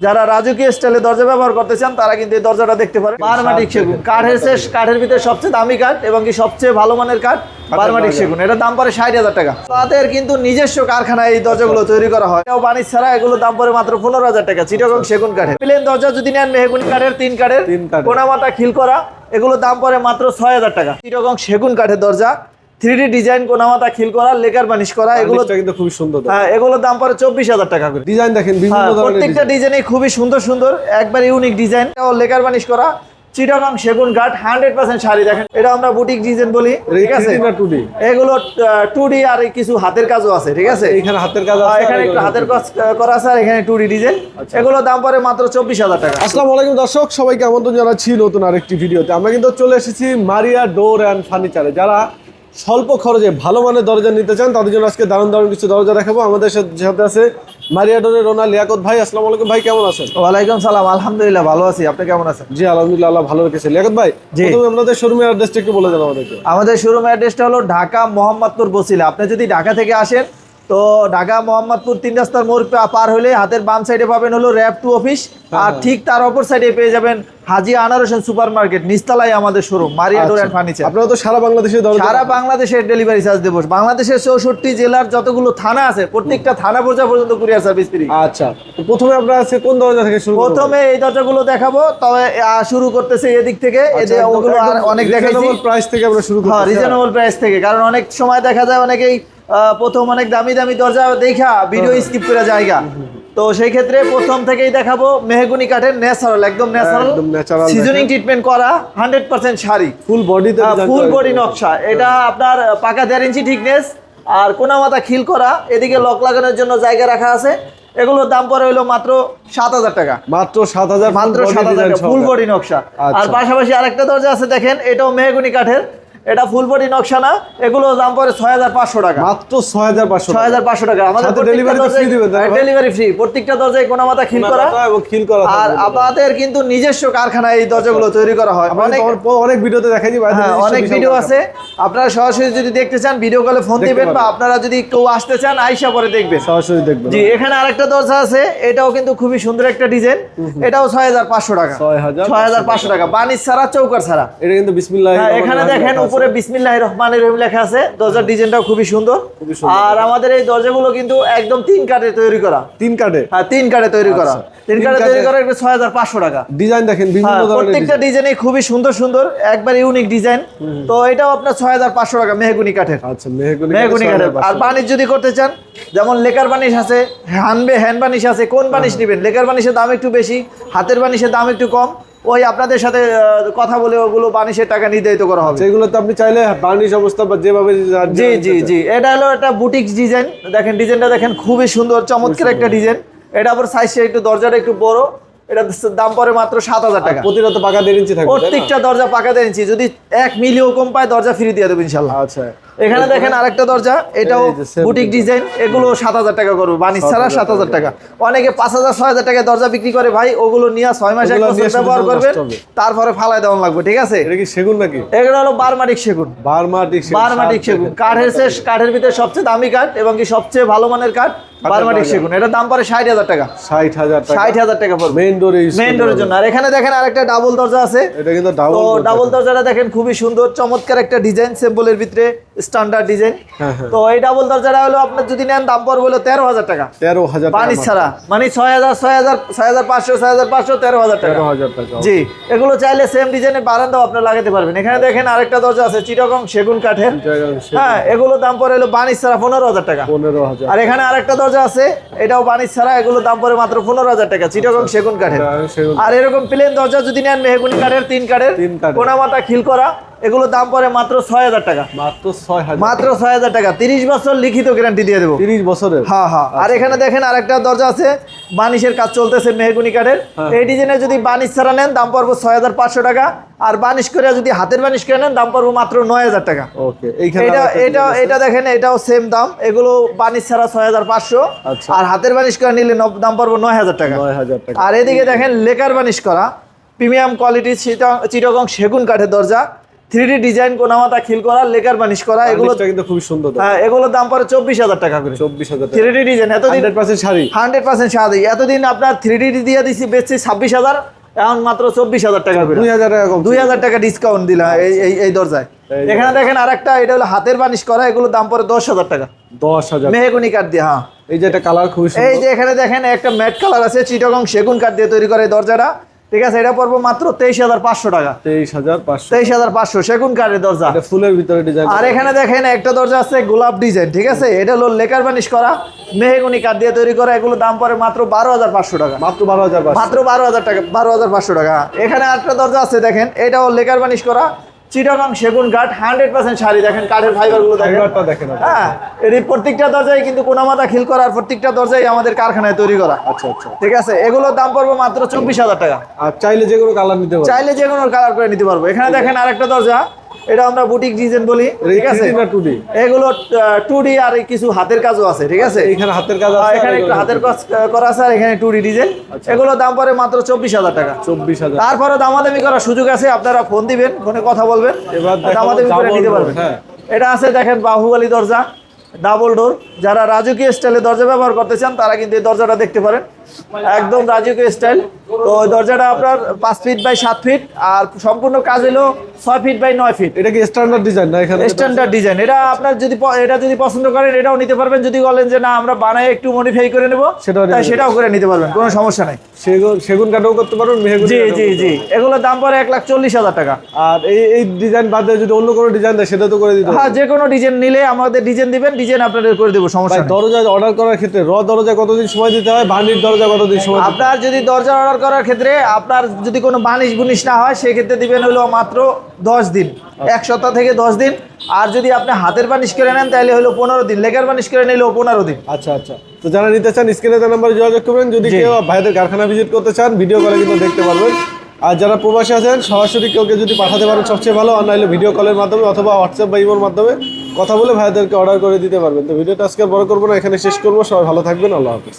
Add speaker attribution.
Speaker 1: যারা রাজকীয় স্টাইলে দরজা ব্যবহার করতে চান তারা কিন্তু এই দরজাটা দেখতে পারেন। বারমাটিক সেগুন। কাঠের শেষ কাঠের ভিতরে সবচেয়ে দামি কাঠ এবং কি সবচেয়ে ভালো মানের কাঠ? বারমাটিক সেগুন। এটার দাম পড়ে ষাট হাজার টাকা। তাদের কিন্তু নিজস্ব কারখানায় এই দরজাগুলো তৈরি করা হয়। এটাও বাণিজ্য ছাড়া এগুলো দাম পড়ে মাত্র পনেরো হাজার টাকা। চিটাগং সেগুন কাঠের। প্লেন দরজা যদি নেন মেহগুনি কাঠের তিন কাঠের। কোনামাতা খিল করা এগুলো দাম পড়ে মাত্র ছয় হাজার টাকা। চিটাগং সেগুন কাঠের দরজা। থ্রি ডি ডিজাইন কোনামাতা খিল করা লেকার বানিশ করা এগুলো
Speaker 2: কিন্তু খুবই সুন্দর
Speaker 1: হ্যাঁ এগুলোর দাম পড়ে চব্বিশ হাজার টাকা করে।
Speaker 2: ডিজাইন দেখেন
Speaker 1: হ্যাঁ,
Speaker 2: বিভিন্ন
Speaker 1: প্রত্যেকটা ডিজাইনই খুবই সুন্দর সুন্দর একবার ইউনিক ডিজাইন লেকার বানিশ করা চিটাগাং সেগুন ঘাট হান্ড্রেড পার্সেন্ট শাড়ি দেখেন। এটা আমরা বুটিক ডিজাইন বলি ঠিক আছে? এগুলো টু ডি আর কিছু হাতের কাজও আছে ঠিক আছে?
Speaker 2: এখানে হাতের কাজ
Speaker 1: হ্যাঁ, এখানে একটু হাতের কাজ করা আছে আর এখানে টু ডি ডিজাইন এগুলো দাম পড়ে মাত্র চব্বিশ হাজার টাকা।
Speaker 2: আসসালামু আলাইকুম দর্শক সবাইকে আমন্ত্রণ জানাচ্ছি নতুন আরেকটি ভিডিওতে। আমরা কিন্তু চলে এসেছি মারিয়া ডোর অ্যান্ড ফার্নিচারে। যারা স্বল্প খরচে ভালো মানের দরজা নিতে চান তাদের জন্য আজকে দারুণ দারুণ কিছু দরজা দেখাবো। আমাদের সাথে আছে মারিয়াডোরের রোনা লিয়াকত ভাই আসসালামু আলাইকুম ভাই কেমন আছেন?
Speaker 1: ওয়ালাইকুম সালাম আলহামদুলিল্লাহ ভালো আছি। আপনি কেমন আছেন?
Speaker 2: জি আলহামদুলিল্লাহ আল্লাহ ভালো রেখেছে। লিয়াকত ভাই। প্রথমে আপনাদের শোরুমের অ্যাড্রেসটা একটু বলে দেন আমাদেরকে।
Speaker 1: আমাদের শোরুম অ্যাড্রেসটা হলো ঢাকা মোহাম্মদপুর বসিলা। আপনি যদি ঢাকা থেকে আসেন তো ঢাকা মোহাম্মদপুর তিন রাস্তার মোড় পার হলে হাতের বাম সাইডে পাবেন হলো র্যাব টু অফিস আর ঠিক তার অপর সাইডে পেয়ে যাবেন হাজি আনার হোসেন সুপার মার্কেট নিস্তালাই আমাদের showroom Maria door and furniture
Speaker 2: আপনারা তো সারা বাংলাদেশে
Speaker 1: সারা বাংলাদেশের ডেলিভারি চার্জ দেবো। বাংলাদেশের চৌষট্টি জেলার যতগুলো থানা আছে প্রত্যেকটা থানা পর্যায়ে পর্যন্ত কুরিয়ার সার্ভিস ফ্রি
Speaker 2: আচ্ছা। প্রথমে আমরা আজকে কোন দরজা থেকে শুরু
Speaker 1: প্রথমে এই দরজাগুলো দেখাবো তবে শুরু করতেছে এদিক থেকে।
Speaker 2: আচ্ছা,
Speaker 1: এদের ওগুলো অনেক দেখাইছি।
Speaker 2: price থেকে আমরা শুরু
Speaker 1: হ্যাঁ
Speaker 2: করছি
Speaker 1: রিজনেবল প্রাইস থেকে কারণ অনেক সময় দেখা যায় অনেকেই প্রথম অনেক দামি দামি দরজা দেখা ভিডিও
Speaker 2: হ্যাঁ।
Speaker 1: স্কিপ করে জায়গা। তো সেই ক্ষেত্রে প্রথম থেকেই দেখাবো মেহগুনি কাঠের ন্যাচারাল একদম ন্যাচারাল সিজনিং ট্রিটমেন্ট করা হান্ড্রেড পার্সেন্ট শাড়ি।
Speaker 2: ফুল বডিতে
Speaker 1: ফুল বডি নকশা। এটা আপনার পাকা দেড় ইঞ্চি ঠিকনেস আর কোনা মাথা খিল করা এদিকে লক লাগানোর জন্য জায়গা রাখা আছে। এগুলোর দাম পড়ে হলো মাত্র সাত হাজার টাকা।
Speaker 2: মাত্র সাত হাজার
Speaker 1: মাত্র সাত হাজার ফুল বডি নকশা। আর
Speaker 2: আচ্ছা।
Speaker 1: পাশাপাশি আরেকটা দরজা আছে দেখেন এটাও মেহগুনি কাঠের। এটা ফুল বডি নকশা না এগুলো দাম পড়ে ছয় হাজার পাঁচশো টাকা।
Speaker 2: মাত্র ছয় হাজার পাঁচশো
Speaker 1: ছয় হাজার পাঁচশো টাকা। আমাদের
Speaker 2: না ভাই?
Speaker 1: ডেলিভারি ফ্রি প্রত্যেকটা দরজায় কোনা মাথা খিল করা।
Speaker 2: এবং খিল করা
Speaker 1: আর। আমাদের কিন্তু নিজস্ব কারখানায় এই দরজাগুলো তৈরি করা হয়। অনেক
Speaker 2: অনেক- ভিডিওতে দেখাই দিই
Speaker 1: হ্যাঁ অনেক ভিডিও আছে। আপনারা সরাসরি যদি দেখতে চান ভিডিও কলে ফোন দিবেন বা আপনারা যদি কেউ আসতে চান আইসা পরে দেখবেন।
Speaker 2: সরাসরি দেখবেন।
Speaker 1: জি এখানে আরেকটা দরজা আছে। এটাও কিন্তু খুবই সুন্দর একটা ডিজাইন এটাও ছয় হাজার পাঁচশো টাকা।
Speaker 2: 6,500
Speaker 1: ছয় হাজার পাঁচশো টাকা। বানিশ ছাড়া চৌকার ছাড়া।
Speaker 2: এটা কিন্তু বিসমিল্লাহ
Speaker 1: হ্যাঁ, এখানে দেখেন উপরে বিসমিল্লাহ রহমান রহিম লেখা আছে। দরজার ডিজাইনটাও খুবই সুন্দর।
Speaker 2: সুন্দর।
Speaker 1: আর আমাদের এই দরজাগুলো কিন্তু একদম তিন কাঠে তৈরি করা।
Speaker 2: তিন কাটে
Speaker 1: হ্যাঁ তিন কাঠে তৈরি করা।
Speaker 2: আচ্ছা।
Speaker 1: তিন কাঠে তৈরি করা একটু ছয় হাজার পাঁচশো টাকা।
Speaker 2: ডিজাইন দেখেন
Speaker 1: হ্যাঁ, প্রত্যেকটা ডিজাইনই খুবই সুন্দর সুন্দর একবার ইউনিক ডিজাইন। তো এটাও আপনার ছয় হাজার পাঁচশো টাকা মেহগুনি কাঠের।
Speaker 2: আচ্ছা মেহগুনি
Speaker 1: মেহগুনি কাঠের। আর বানিশ যদি করতে চান যেমন লেকার বানিশ আছে হানবে হ্যান্ড বানিশ আছে কোন বানিশ
Speaker 2: হ্যাঁ।
Speaker 1: নেবেন? লেকার বানিশের দাম একটু বেশি হাতের বানিশের দাম একটু কম। ওই আপনাদের সাথে কথা বলে ওগুলো বানিশের টাকা নির্ধারিত করা হবে।
Speaker 2: যেগুলো তো আপনি চাইলে বার্নিশ অবস্থা বা যেভাবে
Speaker 1: জি জি জি। এটা হলো একটা বুটিক ডিজাইন। দেখেন ডিজাইনটা দেখেন খুবই সুন্দর চমৎকার একটা ডিজাইন। এটা আবার সাইজটা একটু দরজাটা একটু বড়। এটা দাম পড়ে মাত্র সাত হাজার টাকা।
Speaker 2: প্রতিটা তো পাকা দেড় ইঞ্চি থাকবে
Speaker 1: প্রত্যেকটা দরজা পাকা দেড় ইঞ্চি। যদি এক মিলিও কম পায় দরজা ফ্রি দিয়ে দেবো ইনশাল্লাহ
Speaker 2: আচ্ছা।
Speaker 1: এখানে দেখেন আরেকটা দরজা এটাও বুটিক ডিজাইন এগুলো সাত হাজার টাকা করব বানিস ছাড়া সাত হাজার টাকা। অনেকে পাঁচ হাজার ছয় হাজার টাকায় দরজা বিক্রি করে ভাই ওগুলো নিয়ে ছয় মাস এক
Speaker 2: মাস
Speaker 1: বছর ব্যবহার
Speaker 2: করবে
Speaker 1: করবেন তারপরে ফালাই দেওয়া লাগবে ঠিক আছে?
Speaker 2: এটা কি সেগুন নাকি?
Speaker 1: এগুলো হলো বারমাটিক সেগুন।
Speaker 2: বারমাটিক
Speaker 1: বারমাটিক সেগুন। কাঠের শেষ কাঠের ভিতরে সবচেয়ে দামি কাঠ এবং কি সবচেয়ে ভালো মানের কাঠ? বারমাটিক সেগুন দাম পড়ে ষাট হাজার টাকা।
Speaker 2: ষাট হাজার
Speaker 1: ষাট হাজার টাকা পড়বে।
Speaker 2: মেইন ডোরে
Speaker 1: মেইন ডোরের জন্য। আর এখানে দেখেন আরেকটা ডাবল দরজা আছে।
Speaker 2: এটা কিন্তু ডাবল
Speaker 1: ডাবল দরজাটা দেখেন খুবই সুন্দর চমৎকার একটা ডিজাইন সিম্বলের ভিতরে স্ট্যান্ডার্ড ডিজাইন
Speaker 2: হ্যাঁ, হ্যাঁ।
Speaker 1: তো এই ডাবল দরজাটা হলো আপনার যদি নেন দাম পড়বে হলো তেরো হাজার টাকা।
Speaker 2: তেরো হাজার মাত্র।
Speaker 1: ছাড়া। মানে ছয় হাজার ছয় হাজার ছয় হাজার পাঁচশো ছয় হাজার পাঁচশো তেরো হাজার টাকা। জি এগুলো চাইলে সেম ডিজাইনের বারান্দাও আপনার লাগাতে পারবেন। এখানে দেখেন আরেকটা দরজা আছে চিটাগং সেগুন কাঠের। হ্যাঁ এগুলো দাম পড়ে হলো বানিশ ছাড়া পনেরো হাজার টাকা।
Speaker 2: পনেরো হাজার।
Speaker 1: আর এখানে আরেকটা দরজা আছে এটাও পানি ছাড়া এগুলো দাম পরে মাত্র পনেরো হাজার টাকা চিটাগং সেগুন কাঠের আর এরকম প্লেন দরজা যদি নেন মেহগুনি কাঠের তিন কাঠের
Speaker 2: তিন কাঠের।
Speaker 1: কোনা মাথা খিল করা এগুলো দাম পড়ে মাত্র ছয় হাজার টাকা।
Speaker 2: মাত্র ছয় হাজার।
Speaker 1: মাত্র ছয় হাজার টাকা। তিরিশ বছর লিখিত গ্যারান্টি দিয়ে দেবো।
Speaker 2: তিরিশ বছরের।
Speaker 1: হ্যাঁ হ্যাঁ। আর এখানে দেখেন আরেকটা দরজা আছে। বানিশের কাজ চলতেছে মেহগুনি কাঠের।
Speaker 2: হ্যাঁ।
Speaker 1: এই ডিজাইনে যদি বানিশ ছাড়া নেন দাম পড়ব ছয় হাজার পাঁচশো টাকা। আর বানিশ করে যদি হাতের বানিশ করে নেন দাম পড়ব মাত্র নয় হাজার টাকা।
Speaker 2: ওকে
Speaker 1: এটা এটা এটা দেখেন এটাও সেম দাম। এগুলো বানিশ ছাড়া ছয় হাজার পাঁচশো।
Speaker 2: আচ্ছা।
Speaker 1: আর হাতের বানিশ করে নিলে দাম পড়ব নয় হাজার টাকা।
Speaker 2: নয় হাজার টাকা।
Speaker 1: আর এদিকে দেখেন লেকার বানিশ করা। প্রিমিয়াম কোয়ালিটি চিটগং সেগুন কাঠের দরজা। থ্রি ডি ডিজাইন কোনামাতা খিল করা লেকার বানিশ করা এগুলো
Speaker 2: কিন্তু খুবই সুন্দর
Speaker 1: হ্যাঁ এগুলোর দাম পড়ে চব্বিশ হাজার টাকা করে।
Speaker 2: চব্বিশ হাজার
Speaker 1: থ্রি ডি ডিজাইন এতদিন
Speaker 2: হান্ড্রেড পার্সেন্ট শাড়ি।
Speaker 1: হান্ড্রেড পার্সেন্ট সাদা এতদিন আপনার থ্রি ডি দিয়ে দিছি বেচছি ছাব্বিশ হাজার এখন মাত্র চব্বিশ হাজার টাকা করে।
Speaker 2: দুই হাজার টাকা
Speaker 1: দুই হাজার টাকা ডিসকাউন্ট দিলাম এই এই দরজায়। এখানে দেখেন আরেকটা এটা হলো হাতের বানিশ করা এগুলোর দাম পড়ে দশ হাজার টাকা।
Speaker 2: দশ হাজার।
Speaker 1: মেহগুনি কাঠ দিয়ে হ্যাঁ।
Speaker 2: এই যে একটা কালার খুবই
Speaker 1: এই যে এখানে দেখেন একটা ম্যাট কালার আছে চিটগং সেগুন কাঠ দিয়ে তৈরি করে দরজাটা। ঠিক আছে এটা পড়ব মাত্র তেইশ হাজার পাঁচশো টাকা।
Speaker 2: তেইশ হাজার পাঁচশো।
Speaker 1: তেইশ হাজার পাঁচশো সেগুন কাঠের দরজা।
Speaker 2: ফুলের ভিতরে ডিজাইন
Speaker 1: আর এখানে দেখেন একটা দরজা আছে গোলাপ ডিজাইন ঠিক আছে? এটা হলো লেকার বানিশ করা মেহেগুনি কাঠ দিয়ে তৈরি করা এগুলো দাম পড়ে মাত্র বারো হাজার পাঁচশো টাকা।
Speaker 2: মাত্র বারো হাজার
Speaker 1: মাত্র বারো হাজার টাকা বারো হাজার পাঁচশো টাকা। এখানে আরেকটা দরজা আছে দেখেন এটাও লেকার বানিশ করা চিটাগাং সেগুন গাঠ হান্ড্রেড পার্সেন্ট শাড়ি। দেখেন কাঠের ফাইবারগুলো দেখেন। হ্যাঁ এর প্রত্যেকটা দরজায় কিন্তু কোনামাতা খিল করার প্রত্যেকটা দরজাই আমাদের কারখানায় তৈরি করা।
Speaker 2: আচ্ছা আচ্ছা।
Speaker 1: ঠিক আছে? এগুলোর দাম পড়বে মাত্র চব্বিশ হাজার টাকা।
Speaker 2: আর চাইলে যে কোনো কালার নিতে পারব।
Speaker 1: চাইলে যে কোনো কালার করে নিতে পারব। এখানে দেখেন আরেকটা দরজা। এটা আমরা বুটিক ডিজাইন বলি ঠিক আছে? এগুলো টু ডি আর কিছু হাতের কাজও আছে ঠিক আছে?
Speaker 2: এখানে হাতের কাজ আছে
Speaker 1: এখানে একটু হাতের কাজ করা আছে আর এখানে টু ডি ডিজাইন এগুলোর দাম পড়ে মাত্র চব্বিশ হাজার টাকা।
Speaker 2: চব্বিশ হাজার।
Speaker 1: তারপরে দামাদামি করার সুযোগ আছে আপনারা ফোন দিবেন ফোনে কথা বলবেন। দামাদামি করে নিতে পারবেন।
Speaker 2: হ্যাঁ।
Speaker 1: এটা আছে দেখেন বাহুবলী দরজা ডাবল ডোর যারা রাজকীয় স্টাইলে দরজা ব্যবহার করতে চান তারা কিন্তু এই দরজাটা দেখতে পারেন। একদম রাজকীয় স্টাইল তো দরজাটা আপনার পাঁচ ফিট বাই সাত ফিট আর সম্পূর্ণ কাজ হলো ছয় ফিট বাই নয় ফিট
Speaker 2: এটা কি স্ট্যান্ডার্ড ডিজাইন না এখানে?
Speaker 1: স্ট্যান্ডার্ড ডিজাইন এটা আপনার যদি এটা যদি পছন্দ করেন এটাও নিতে পারবেন। যদি বলেন যে না আমরা বানাই একটু মডিফাই করে নেব
Speaker 2: সেটাও
Speaker 1: সেটাও করে নিতে পারবেন কোনো সমস্যা নাই।
Speaker 2: সেগুন সেগুন কাঠও করতে পারবেন
Speaker 1: জি জি জি। এগুলোর দাম পড়ে এক লাখ চল্লিশ হাজার টাকা।
Speaker 2: আর এই এই ডিজাইন বাদ দিয়ে যদি অন্য কোনো ডিজাইন দেয় সেটা তো করে দিতে
Speaker 1: হ্যাঁ যে কোনো ডিজাইন নিলে আমাদের ডিজাইন দিবেন ডিজাইন আপনাদের করে দেবো সমস্যা
Speaker 2: দরজা অর্ডার করার ক্ষেত্রে র দরজা কতদিন সময় দিতে হয়? ভান্ডির দরজা দিতে হয়?
Speaker 1: আপনার যদি দরজা অর্ডার করার ক্ষেত্রে আপনার যদি কোনো বানিশ বুনিশ না হয় সেক্ষেত্রে দিবেন হলো মাত্র দশ দিন। এক সপ্তাহ থেকে দশ দিন। আর যদি আপনি হাতের বানিশ করে নেন তাহলে হলো পনেরো দিন। লেগার বানিশ করে নিলেও পনেরো দিন।
Speaker 2: আচ্ছা আচ্ছা। তো যারা নিতে চান স্ক্রিনে তার নাম্বারে যোগাযোগ করবেন। যদি কেউ ভাইদের কারখানা ভিজিট করতে চান ভিডিও কলে কিন্তু দেখতে পারবেন। আর যারা প্রবাসী আছেন সরাসরি কেউ কেউ যদি পাঠাতে পারেন সবচেয়ে ভালো আর নাহলে ভিডিও কলের মাধ্যমে অথবা হোয়াটসঅ্যাপ বা ইমোর মাধ্যমে কথা বলে ভাইদেরকে অর্ডার করে দিতে পারবেন। তো ভিডিওটা আজকে বড় করব না এখানে শেষ করব। সবাই ভালো থাকবেন। আল্লাহ হাফিজ।